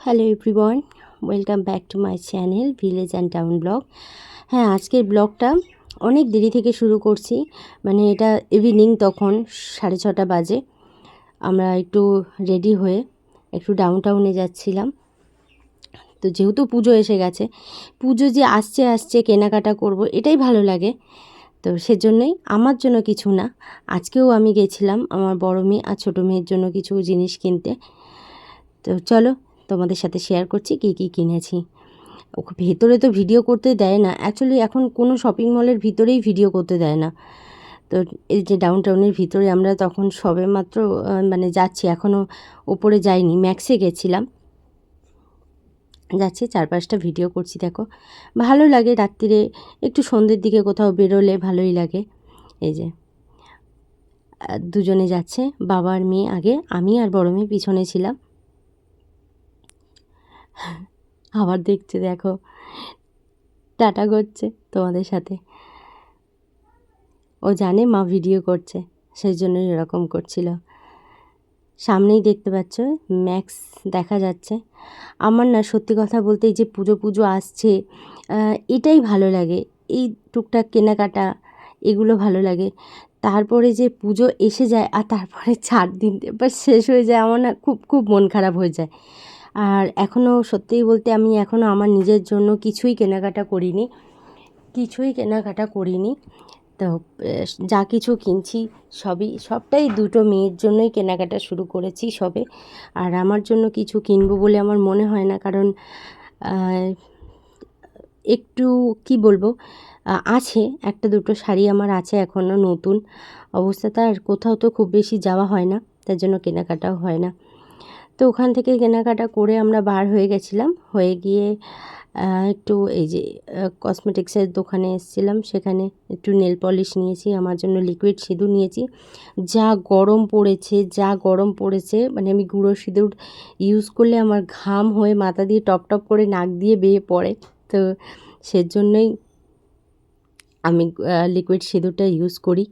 Hello everyone welcome back to my channel village and town blog হ্যাঁ আজকের ব্লগটা অনেক দেরি থেকে শুরু করছি। মানে এটা ইভিনিং তখন, সাড়ে ছটা বাজে। আমরা একটু রেডি হয়ে একটু ডাউন টাউনে যাচ্ছিলাম। তো যেহেতু পুজো এসে গেছে, পুজো যে আসছে আসছে, কেনাকাটা করব, এটাই ভালো লাগে। তো সেজন্যই আমার জন্য কিছু না, আজকেও আমি গেছিলাম আমার বড় মেয়ে আর ছোটো মেয়ের জন্য কিছু জিনিস কিনতে। তো চলো তোমাদের সাথে শেয়ার করছি, কী কী কিনেছি। ভেতরে তো ভিডিও করতে দেয় না। অ্যাকচুয়ালি এখন কোনো শপিং মলের ভিতরেই ভিডিও করতে দেয় না। তো এই যে ডাউন টাউনের ভিতরে আমরা তখন সবে মাত্র মানে যাচ্ছি এখনও ওপরে যাইনি ম্যাক্সে গেছিলাম। যাচ্ছি, চারপাশটা ভিডিও করছি, দেখো। ভালো লাগে রাত্রিরে, একটু সন্ধ্যের দিকে কোথাও বেরোলে ভালোই লাগে। এই যে দুজনে যাচ্ছে বাবার মেয়ে আগে, আমি আর বড় মেয়ে পিছনে ছিলাম। আবার দেখছে, দেখো। টাটা করছে তোমাদের সাথে। ও জানে মা ভিডিও করছে সেই জন্যই এরকম করছিল। সামনেই দেখতে পাচ্ছ, ম্যাক্স দেখা যাচ্ছে। আমার না সত্যি কথা বলতে এই যে পুজো পুজো আসছে এটাই ভালো লাগে। এই টুকটাক কেনাকাটা, এগুলো ভালো লাগে। তারপরে যে পুজো এসে যায়, আর তারপরে চার দিন, এবার শেষ হয়ে যায়, আমার না খুব খুব মন খারাপ হয়ে যায়। আর এখনও সত্যিই বলতে আমি এখনও আমার নিজের জন্য কিছুই কেনাকাটা করিনি। কিছুই কেনাকাটা করিনি। তো যা কিছু কিনছি সবই, সবটাই দুটো মেয়ের জন্যই কেনাকাটা শুরু করেছি সবে। আর আমার জন্য কিছু কিনবো বলে আমার মনে হয় না, কারণ একটু, কি বলব আছে, একটা দুটো শাড়ি আমার আছে এখনও নতুন। অবস্থাতে আর কোথাও তো খুব বেশি যাওয়া হয় না, তার জন্য কেনাকাটাও হয় না। তো ওখান থেকে কেনাকাটা করে আমরা বার হয়ে গেছিলাম। হয়ে গিয়ে একটু এই যে কসমেটিক্সের দোকানে এসেছিলাম। সেখানে একটু নেল পলিশ নিয়েছি, আমার জন্য লিকুইড সিঁদুর নিয়েছি। যা গরম পড়েছে, যা গরম পড়েছে মানে আমি গুঁড়ো সিঁদুর ইউজ করলে আমার ঘাম হয়ে মাথা দিয়ে টপ টপ করে নাক দিয়ে বেয়ে পড়ে। তো সেজন্যই আমি লিকুইড সিঁদুরটা ইউজ করি।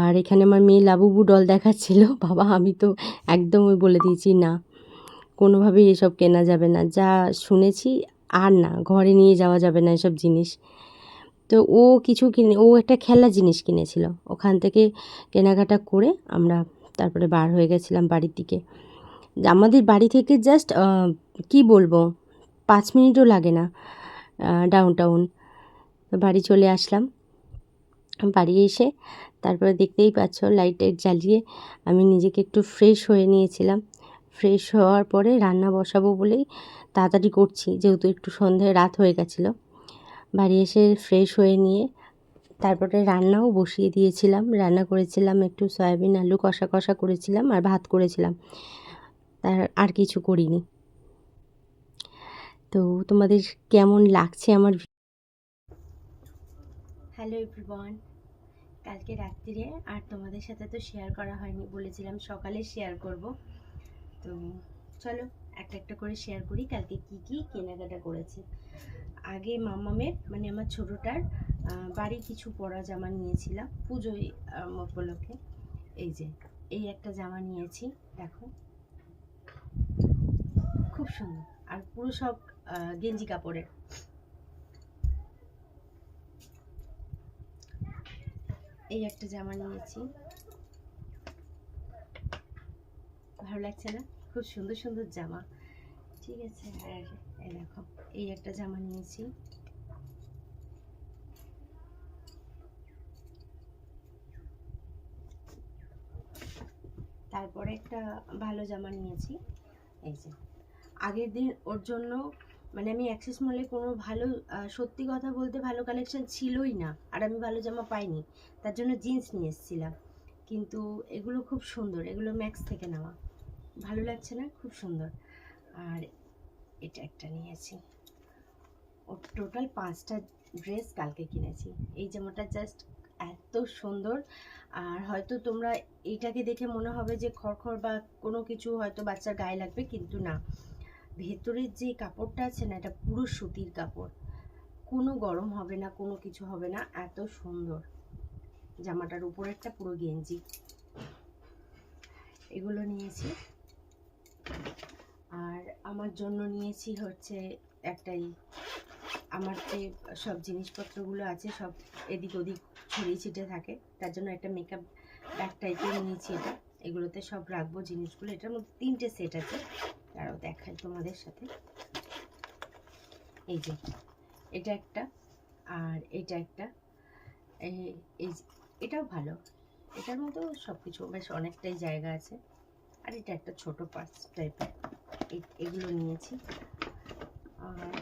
আর এখানে আমার মেয়ে লাবুবু ডল দেখাচ্ছিল। বাবা, আমি তো একদমই বলে দিয়েছি না। কোনোভাবেই এসব কেনা যাবে না। যা শুনেছি, আর না, ঘরে নিয়ে যাওয়া যাবে না এসব জিনিস। তো ও কিছু কিনে, ও একটা খেলনা জিনিস কিনেছিল। ওখান থেকে কেনাকাটা করে আমরা তারপরে বার হয়ে গেছিলাম বাড়ির দিকে। আমাদের বাড়ি থেকে জাস্ট কি বলব, পাঁচ মিনিটও লাগে না ডাউন টাউন বাড়ি চলে আসলাম। বাড়ি এসে তারপরে দেখতেই পাচ্ছ লাইট টাইট জ্বালিয়ে আমি নিজেকে একটু ফ্রেশ হয়ে নিয়েছিলাম। ফ্রেশ হওয়ার পরে রান্না বসাবো বলেই তাড়াতাড়ি করছি, যেহেতু একটু সন্ধ্যায় রাত হয়ে গেছিল। বাড়ি এসে ফ্রেশ হয়ে নিয়ে তারপরে রান্নাও বসিয়ে দিয়েছিলাম। রান্না করেছিলাম, একটু সয়াবিন, আলু কষা কষা করেছিলাম আর ভাত করেছিলাম। তার আর কিছু করিনি। তো তোমাদের কেমন লাগছে আমার হ্যালো এভরিওয়ান কালকে রাত্রিরে আর তোমাদের সাথে তো শেয়ার করা হয়নি, বলেছিলাম সকালে শেয়ার করব। তো চলো একটা একটা করে শেয়ার করি কালকে কি কি কেনাকাটা করেছি। আগে মামামের মানে আমার ছোটোটার বাড়ি কিছু পরা জামা নিয়েছিলাম পুজোয় উপলক্ষে। এই যে, এই একটা জামা নিয়েছি, দেখো। খুব সুন্দর। আর পুরো সব গেঞ্জি কাপড়ের। এই একটা জামা নিয়েছি। ভালো লাগছে না? খুব সুন্দর সুন্দর জামা। ঠিক আছে, আর এই দেখো, এই একটা জামা নিয়েছি। তারপরে একটা ভালো জামা নিয়েছি। এই যে, আগের দিন ওর জন্য মানে আমি অ্যাক্সেস মলে কোনো ভালো সত্যি কথা বলতে ভালো কালেকশন ছিলই না, আর আমি ভালো জামা পাইনি। তার জন্য জিন্স নিয়ে এসেছিলাম। কিন্তু এগুলো খুব সুন্দর, এগুলো ম্যাক্স থেকে নেওয়া। ভালো লাগছে না, খুব সুন্দর। আর এটা একটা নিয়েছি। ও টোটাল পাঁচটা ড্রেস কালকে কিনেছি। এই জামাটা জাস্ট এত সুন্দর। আর হয়তো তোমরা এইটাকে দেখে মনে হবে যে খড়খড় বা কোনো কিছু হয়তো বাচ্চার গায়ে লাগবে, কিন্তু না। ভেতরের যে কাপড়টা আছে না, এটা পুরো সুতির কাপড়। কোনো গরম হবে না, কোনো কিছু হবে না, এত সুন্দর। জামাটার উপরেরটা পুরো গেঞ্জি। এগুলো নিয়েছি। আমার জন্য নিয়েছি হচ্ছে একটাই। আমার যে সব জিনিসপত্রগুলো আছে সব এদিক ওদিক ছড়িয়ে ছিটে থাকে, তার জন্য একটা মেকআপ ব্যাগ টাইপের নিয়েছি এটা। এগুলোতে সব রাখব জিনিসগুলো। এটার মধ্যে তিনটে সেট আছে। তারাও দেখাই তোমাদের সাথে। এই যে, এটা একটা আর এটা একটা। এই এটাও ভালো। এটার মধ্যেও সব কিছু বেশ অনেকটাই জায়গা আছে। আর এটা একটা ছোট পার্স টাইপের এগুলো নিয়েছি। আর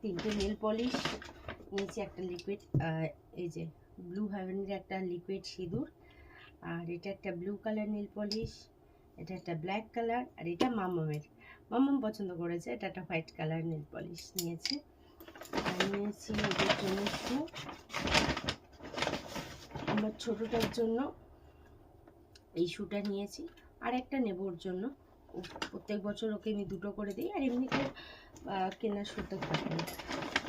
তিনটে নেল পলিশ নিয়েছি একটা লিকুইড এই যে ব্লু হ্যাভেনের একটা লিকুইড সিঁদুর, আর এটা একটা ব্লু কালার নেল পলিশ এটা একটা ব্ল্যাক কালার আর এটা মামামের। মামাম পছন্দ করেছে, এটা একটা হোয়াইট কালার নেল পলিশ নিয়েছে। আর নিয়েছি ওদের জন্য আমার ছোটোটার জন্য এই শুটা নিয়েছি। আর একটা নেব ওর জন্য। প্রত্যেক বছর ওকে আমি দুটো করে দিই, আর এমনিতে কেনার শুতে থাকে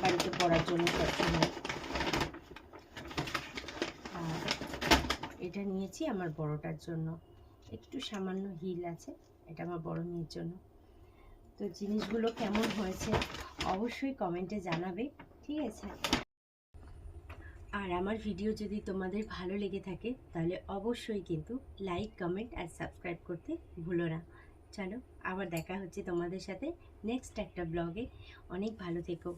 বাড়িতে পড়ার জন্য সবসময়। আর এটা নিয়েছি আমার বড়টার জন্য। একটু সামান্য হিল আছে, এটা আমার বড় মেয়ের জন্য। তো জিনিসগুলো কেমন হয়েছে অবশ্যই কমেন্টে জানাবে, ঠিক আছে? আর আমার ভিডিও যদি তোমাদের ভালো লেগে থাকে, তাহলে অবশ্যই কিন্তু লাইক কমেন্ট আর সাবস্ক্রাইব করতে ভুলো না। চলো, আবার দেখা হচ্ছে তোমাদের সাথে নেক্সট একটা ব্লগে অনেক ভালো থেকো।